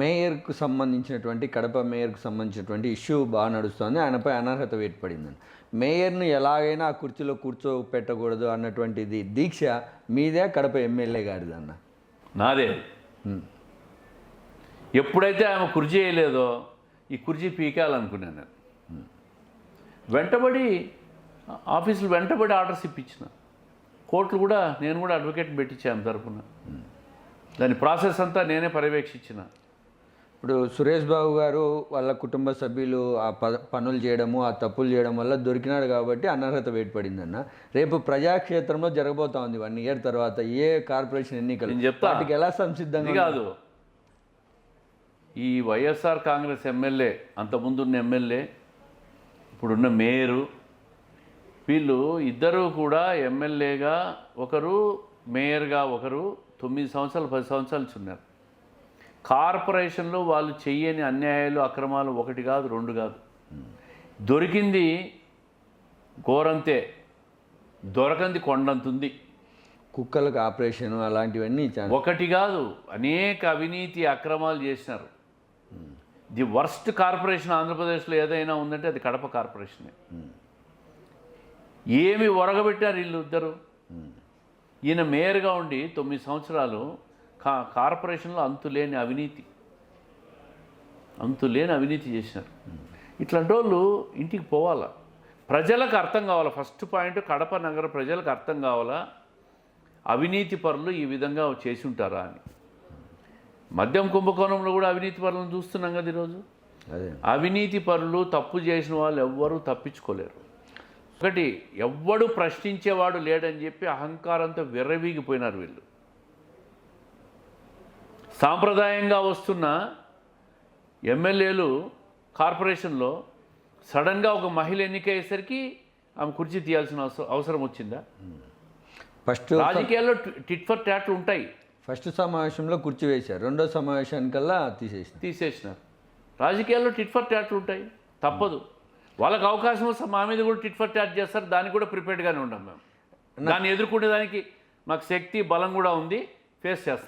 మేయర్కు సంబంధించినటువంటి కడప మేయర్కు సంబంధించినటువంటి ఇష్యూ బాగా నడుస్తుంది. ఆయనపై అనర్హత వేటు పడిందని మేయర్ను ఎలాగైనా ఆ కుర్చీలో కూర్చోపెట్టకూడదు అన్నటువంటిది దీక్ష మీదే కడప ఎమ్మెల్యే గారిది అన్న. నాదే. ఎప్పుడైతే ఆమె కుర్చీ వేయలేదో ఈ కుర్చీ పీకాలనుకున్నాను నేను. వెంటబడి ఆఫీసులు వెంటబడి ఆర్డర్స్ ఇప్పించిన. కోర్టులు కూడా నేను కూడా అడ్వకేట్ పెట్టించాను తరపున. దాని ప్రాసెస్ అంతా నేనే పర్యవేక్షించిన. ఇప్పుడు సురేష్ బాబు గారు వాళ్ళ కుటుంబ సభ్యులు ఆ ప పనులు చేయడము ఆ తప్పులు చేయడం వల్ల దొరికినాడు కాబట్టి అనర్హత వేటు పడిందన్న రేపు ప్రజాక్షేత్రంలో జరగబోతా ఉంది వన్ ఇయర్ తర్వాత ఏ కార్పొరేషన్ ఎన్నికలు. వాటికి ఎలా సంసిద్ధంగా కాదు. ఈ వైఎస్ఆర్ కాంగ్రెస్ ఎమ్మెల్యే అంతకుముందున్న ఎమ్మెల్యే ఇప్పుడున్న మేయరు వీళ్ళు ఇద్దరు కూడా ఎమ్మెల్యేగా ఒకరు మేయర్గా ఒకరు తొమ్మిది సంవత్సరాలు పది సంవత్సరాలు ఉన్నారు కార్పొరేషన్లో వాళ్ళు చెయ్యని అన్యాయాలు అక్రమాలు ఒకటి కాదు రెండు కాదు. దొరికింది ఘోరంతే దొరకంది కొండంతుంది. కుక్కలకు ఆపరేషన్ అలాంటివన్నీ ఒకటి కాదు అనేక అవినీతి అక్రమాలు చేసినారు. ది వర్స్ట్ కార్పొరేషన్ ఆంధ్రప్రదేశ్లో ఏదైనా ఉందంటే అది కడప కార్పొరేషనే. ఏమి ఒరగబెట్టారు వీళ్ళు ఇద్దరు ఈయన మేయర్గా ఉండి తొమ్మిది సంవత్సరాలు కా కార్పొరేషన్లో అంతులేని అవినీతి. అంతులేని అవినీతి చేసినారు. ఇట్లాంటి వాళ్ళు ఇంటికి పోవాలా? ప్రజలకు అర్థం కావాలా? ఫస్ట్ పాయింట్ కడప నగర ప్రజలకు అర్థం కావాలా? అవినీతి పరులు ఈ విధంగా చేసి ఉంటారా అని. మద్యం కుంభకోణంలో కూడా అవినీతి పరులను చూస్తున్నాం కదా ఈరోజు. అదే. అవినీతి పరులు తప్పు చేసిన వాళ్ళు ఎవ్వరూ తప్పించుకోలేరు. ఒకటి ఎవ్వడు ప్రశ్నించేవాడు లేడని చెప్పి అహంకారంతో విర్రవీగిపోయినారు వీళ్ళు. సాంప్రదాయంగా వస్తున్న ఎమ్మెల్యేలు కార్పొరేషన్లో సడన్గా ఒక మహిళ ఎన్నికయ్యేసరికి ఆమె కుర్చీ తీయాల్సిన అవసరం వచ్చిందా? ఫస్ట్ రాజకీయాల్లో టిట్ ఫర్ ట్యాట్లు ఉంటాయి. ఫస్ట్ సమావేశంలో కుర్చీ వేశారు. రెండో సమావేశానికల్లా తీసేసింది తీసేసినారు. రాజకీయాల్లో టిట్ ఫర్ ట్యాట్లు ఉంటాయి. తప్పదు. వాళ్ళకి అవకాశం వస్తే మా మీద కూడా టిట్ ఫర్ ట్యాట్ చేస్తారు. దానికి కూడా ప్రిపేర్డ్గానే ఉంటాం మేము. దాన్ని ఎదుర్కొనే దానికి మాకు శక్తి బలం కూడా ఉంది. ఫేస్ చేస్తాం.